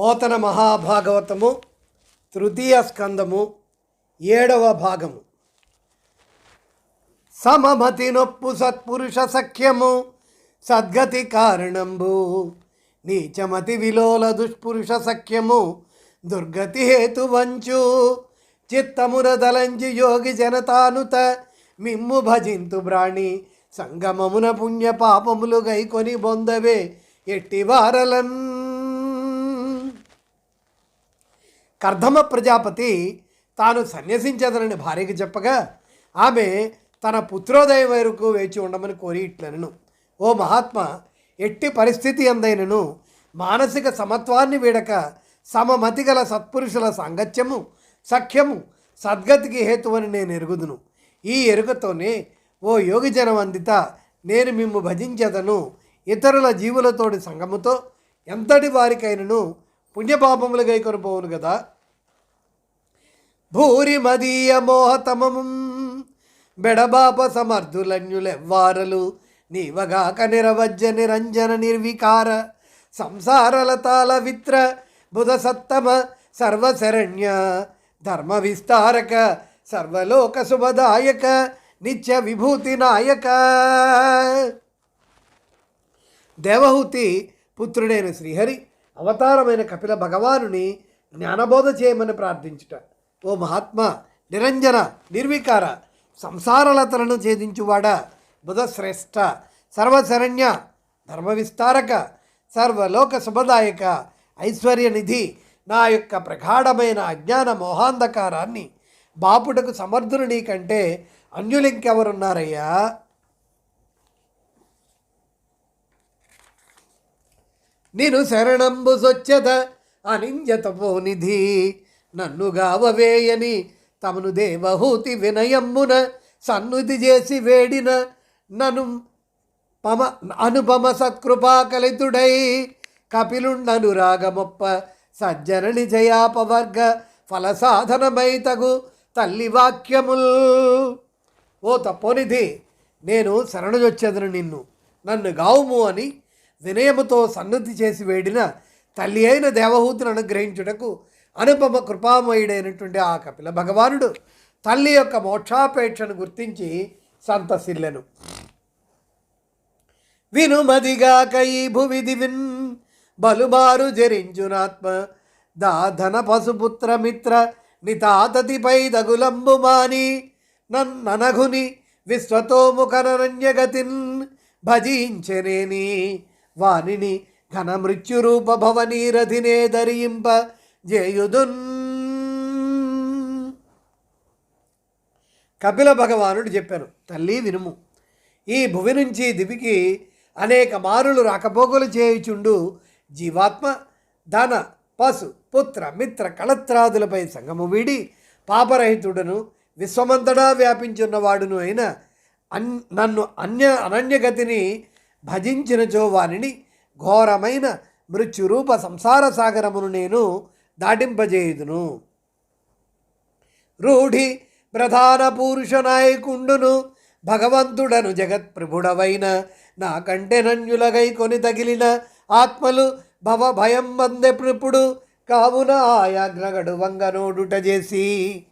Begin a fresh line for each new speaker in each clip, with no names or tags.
పోతన మహాభాగవతము తృతీయ స్కందము ఏడవ భాగము. సమమతి నొప్పు సత్పురుష సఖ్యము సద్గతి కారణంబు. నీచమతి విలోల దుష్పురుష సఖ్యము దుర్గతి హేతువంచు చిత్తమున దలంచి యోగి జనతానుత మిమ్ము భజింతు బ్రాణి సంగమమున పుణ్య పాపములు గైకొని బొందవే ఎట్టి కర్ధమ ప్రజాపతి తాను సన్యసించదనని భార్యకి చెప్పగా ఆమె తన పుత్రోదయం వరకు వేచి ఉండమని కోరి ఇట్లనను. ఓ మహాత్మ ఎట్టి పరిస్థితి అందైనను మానసిక సమత్వాన్ని వీడక సమమతి గల సత్పురుషుల సాంగత్యము సఖ్యము సద్గతికి హేతువని నేను ఎరుగుదును. ఈ ఎరుకతోనే ఓ యోగి జనవందిత నేను మిమ్ము భజించదను ఇతరుల జీవులతోటి సంగముతో ఎంతటి వారికైనను పుణ్యపాపములు గైకొని పోవును కదా. భూరి మదీయ మోహతమము బెడబాప సమర్థులన్యులెవ్వారలు నీవగాక నిరవజ్జ నిరంజన నిర్వికార సంసారలతాల విత్ర బుధ సత్తమ సర్వశరణ్య ధర్మ విస్తారక సర్వలోక శుభదాయక నిత్య విభూతి నాయక. దేవహూతి పుత్రుడైన శ్రీహరి అవతారమైన కపిల భగవానుని జ్ఞానబోధ చేయమని ప్రార్థించుట. ఓ మహాత్మ నిరంజన నిర్వికార సంసారలతలను ఛేదించువాడ బుధశ్రేష్ఠ సర్వశరణ్య ధర్మ విస్తారక సర్వలోక శుభదాయక ఐశ్వర్యనిధి నా యొక్క ప్రగాఢమైన అజ్ఞాన మోహాంధకారాన్ని బాపుటకు సమర్థులు నీకంటే అన్యులింకెవరున్నారయ్యా? నేను శరణంబు సొచ్చెద అనింజతపోనిధి నన్ను గావవేయని తమను దేవహూతి వినయమ్మున సన్నుతి చేసి వేడిన నను పమ అనుపమ సత్కృపా కలితుడై. కపిలుండను రాగమొప్ప సజ్జనని జయాపవర్గ ఫలసాధనమై తగు తల్లి వాక్యముల్. ఓ తపోనిధి నేను శరణుజొచ్చేదను నిన్ను. నన్ను గావుము అని వినయముతో సన్నతి చేసి వేడిన తల్లి అయిన దేవహూతిని అనుగ్రహించుటకు అనుపమ కృపామయుడైనటువంటి ఆ కపిల భగవానుడు తల్లి యొక్క మోక్షాపేక్షను గుర్తించి సంతసిల్లెను. వినుమదిగాక ఈ భువి దివిన్ బలుబారు జరించునాత్మ దాధన పశుపుత్ర మిత్ర నితాతతిపై దగులంబు మాని నన్ననఘుని విశ్వతోముఖనరణ్యగతిన్ భజించెనేని వానిని ఘన మృత్యురూప భవనీరథినే ధరింప జేయుదున్. కపిల భగవానుడు చెప్పాను తల్లి వినుము ఈ భువి నుంచి దివికి అనేక మారులు రాకపోకలు చేయుచుండు జీవాత్మ ధన పశు పుత్ర మిత్ర కళత్రాదులపై సంగము వీడి పాపరహితుడను విశ్వమంతటా వ్యాపించున్నవాడును అయిన అన్ నన్ను అన్య అనన్యగతిని భజించినచో వానిని ఘోరమైన మృత్యురూప సంసార సాగరమును నేను దాటింపజేయుదును. రూఢి ప్రధాన పురుష నాయకుండును భగవంతుడను జగత్ప్రభుడవైన నాకంటే నన్యులగై కొని తగిలిన ఆత్మలు భవ భయం మందెప్పుడు కావున ఆయాగ్రగడు వంగనోడుట చేసి.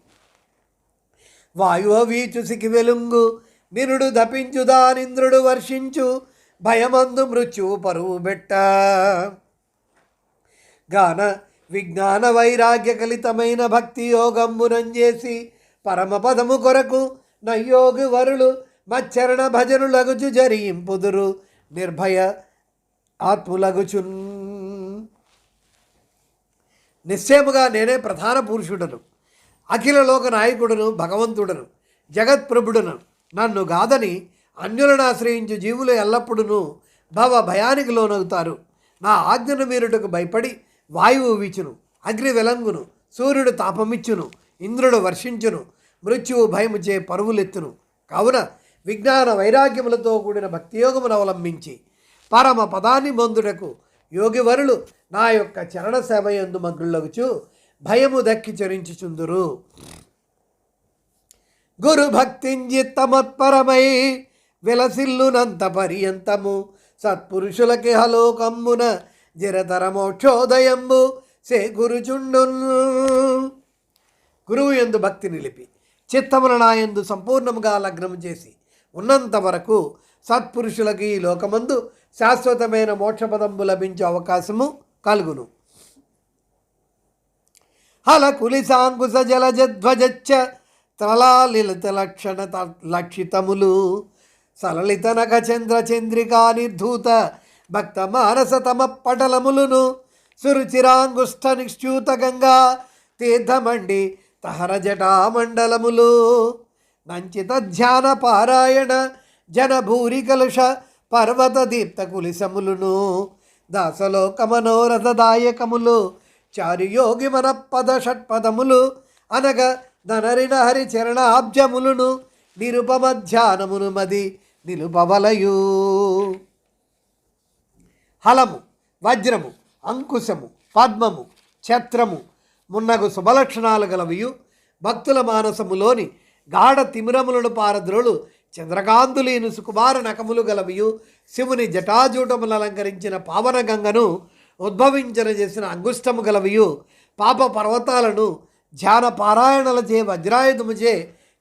వాయువ సికి వెలుంగు నిరుడు దపించు దానింద్రుడు వర్షించు భయమందు మృత్యువు పరువు బెట్ట గాన విజ్ఞాన వైరాగ్య కలితమైన భక్తి యోగంబునంజేసి పరమపదము కొరకు నయోగి వరులు మచ్చరణ భజనులగుచు జరింపుదురు నిర్భయ ఆత్ములగుచున్. నిశ్చయముగా నేనే ప్రధాన పురుషుడను అఖిల లోక నాయకుడును భగవంతుడను జగత్ప్రభుడను. నన్ను గాదని అన్యులను ఆశ్రయించు జీవులు ఎల్లప్పుడూ భవ భయానికి లోనవుతారు. నా ఆజ్ఞను మీరుటకు భయపడి వాయువు వీచును అగ్ని వెలంగును సూర్యుడు తాపమిచ్చును ఇంద్రుడు వర్షించును మృత్యువు భయముచే పరువులెత్తును. కావున విజ్ఞాన వైరాగ్యములతో కూడిన భక్తియోగమును అవలంబించి పరమ పదాన్ని బంధుడకు యోగివరులు నా యొక్క చరణ సేవయందు మగ్నులగుచు భయము దక్కి చరించుచుందురు. గురు భక్తింజిత్తమత్పరమై విలసిల్లునంత పర్యంతము సత్పురుషులకి హలోకమ్మున జరతర మోక్షోదయంబు సే గురుచుండును. గురువు ఎందు భక్తి నిలిపి చిత్తమున నాయందు సంపూర్ణముగా లగ్నము చేసి ఉన్నంత వరకు సత్పురుషులకి ఈ లోకమందు శాశ్వతమైన మోక్షపదంబు లభించే అవకాశము కలుగును. హల కులిసాంకుశ జలజధ్వజచ్చ త్రలాలిలిత లక్షణ త- లక్షితములు. సలలిత నగ చంద్ర చంద్రికా నిర్ధూత భక్త మానస తమ పటలములును సురుచిరాంగుష్ట నిశ్చూత గంగా తీర్థమండి తహర జటామండలములు నంచిత ధ్యాన పారాయణ జన భూరి కలుష పర్వత దీప్త కులిసములును దాసలోక మనోరథదాయకములు చారుయోగి మన పద షట్పదములు అనగ ధనరిన హరి చరణాబ్జములును నిరుపమధ్యానమును మది నిలుపవలయు హలము వజ్రము అంకుశము పద్మము ఛత్రము మున్నగు శుభలక్షణాలు గలవియు. భక్తుల మానసములోని గాఢ తిమిరములను పారద్రోలు చంద్రకాంతులీను సుకుమార నకములు గలవియు. శివుని జటాజూటములు అలంకరించిన పావన గంగను ఉద్భవించన చేసిన అంగుష్టము గలవియు. పాప పర్వతాలను ధ్యాన పారాయణలచే వజ్రాయుధముచే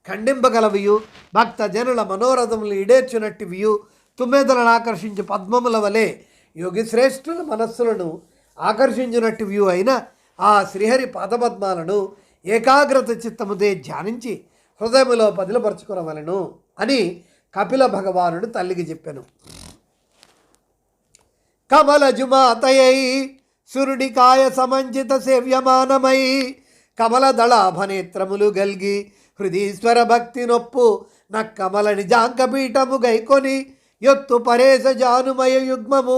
ఖండింపగలవియు. భక్త జనుల మనోరథములు ఈడేర్చునట్టివియు. తుమ్మెదలను ఆకర్షించి పద్మముల వలె యోగి శ్రేష్ఠుల మనస్సులను ఆకర్షించినట్టివియు అయిన ఆ శ్రీహరి పాదపద్మాలను ఏకాగ్రత చిత్తముదే ధ్యానించి హృదయములో పదిలపరుచుకునవలను అని కపిల భగవానుడు తల్లికి చెప్పాను. కమలజుమాతయై సురుడికాయ సమంజిత సేవ్యమానమై కమలదళాభనేత్రములు గల్గి హృదీశ్వర భక్తి నొప్పు నక్కమల నిజాంకపీఠము గైకొని ఎత్తు పరేశ జానుమయ యుగ్మము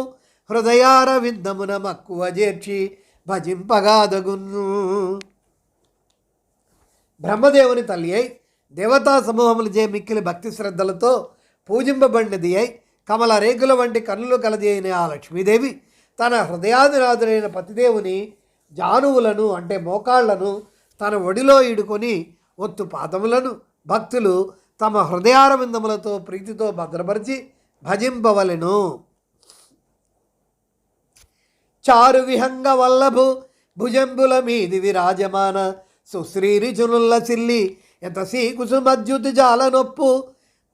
హృదయార విందమున మక్కువ చేర్చి భజింపగాదగున్ను. బ్రహ్మదేవుని తల్లి అయి దేవతా సమూహములచే మిక్కిలి భక్తి శ్రద్ధలతో పూజింపబడినది అయి కమల రేకుల వంటి కన్నులు కలది అయిన ఆ లక్ష్మీదేవి తన హృదయాదినాథుడైన పతిదేవుని జానువులను అంటే మోకాళ్ళను తన ఒడిలో ఈడుకొని ఒత్తు పాదములను భక్తులు తమ హృదయారవిందములతో ప్రీతితో భద్రపరిచి భజింపవలెను. చారు విహంగ వల్లభు భుజంబుల మీది విరాజమాన సుశ్రీరిచునుల్ల సిల్లి ఎత కుసుమద్యుతి జాల నొప్పు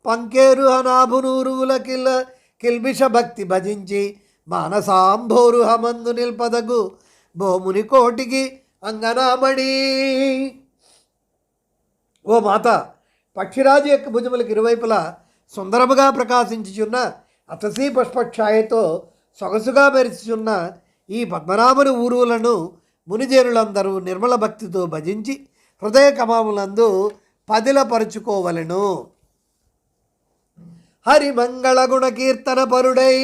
పంకేరు హనాభునూరువుల కిల్ల కిల్బిష భక్తి భజించి మానసాంభోరుహమందు నిల్పదగు భోముని కోటికి అంగనామణి. ఓ మాత పక్షిరాజు యొక్క భుజములకు ఇరువైపులా సుందరముగా ప్రకాశించుచున్న అతసీ పుష్పఛాయతో సొగసుగా మెరుచుచున్న ఈ పద్మనాభుని ఊరువులను మునిజనులందరూ నిర్మల భక్తితో భజించి హృదయ కమాములందు పదిలపరుచుకోవలెను. హరి మంగళ గుణ కీర్తన పరుడై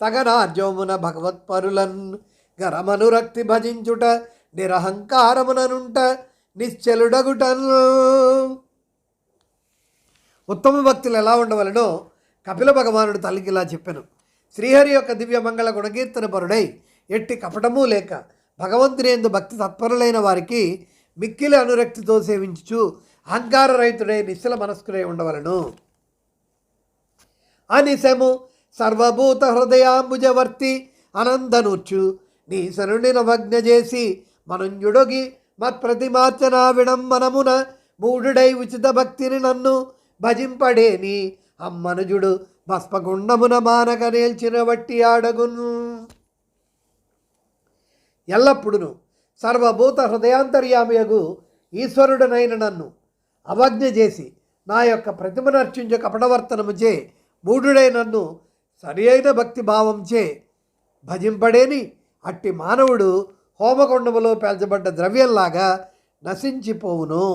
తగనార్జమున భగవత్పరులన్ గరమనురక్తి భజించుట నిరహంకారముననుంట నిశ్చలుడగుటన్. ఉత్తమ భక్తులు ఎలా ఉండవలనో కపిల భగవానుడు తల్లికి ఇలా చెప్పాను. శ్రీహరి యొక్క దివ్య మంగళ గుణకీర్తన పరుడై ఎట్టి కపటము లేక భగవంతుని ఎందు భక్తి తత్పరులైన వారికి మిక్కిలి అనురక్తితో సేవించుచు అహంకార రహితుడై నిశ్చల మనస్కుడై ఉండవలను. అనిశము సర్వభూత హృదయాంబుజవర్తి అనందనూర్చు. నీ శనుని నవజ్ఞ చేసి మనుంజుడొగి మత్ప్రతిమార్చన విడంబనమున మూఢుడై ఉచిత భక్తిని నన్ను భజింపడేని అమ్మనుజుడు భస్మగుండమున మానక నేల్చిన వట్టి ఆడగును. ఎల్లప్పుడును సర్వభూత హృదయాంతర్యామయగు ఈశ్వరుడనైన నన్ను అవజ్ఞ చేసి నా యొక్క ప్రతిమను అర్చించే కపటవర్తనముచే మూఢుడై నన్ను సరి అయిన భక్తి చే భజింపడేని అట్టి మానవుడు హోమకొండములో పేల్చబడ్డ ద్రవ్యంలాగా నశించిపోవును.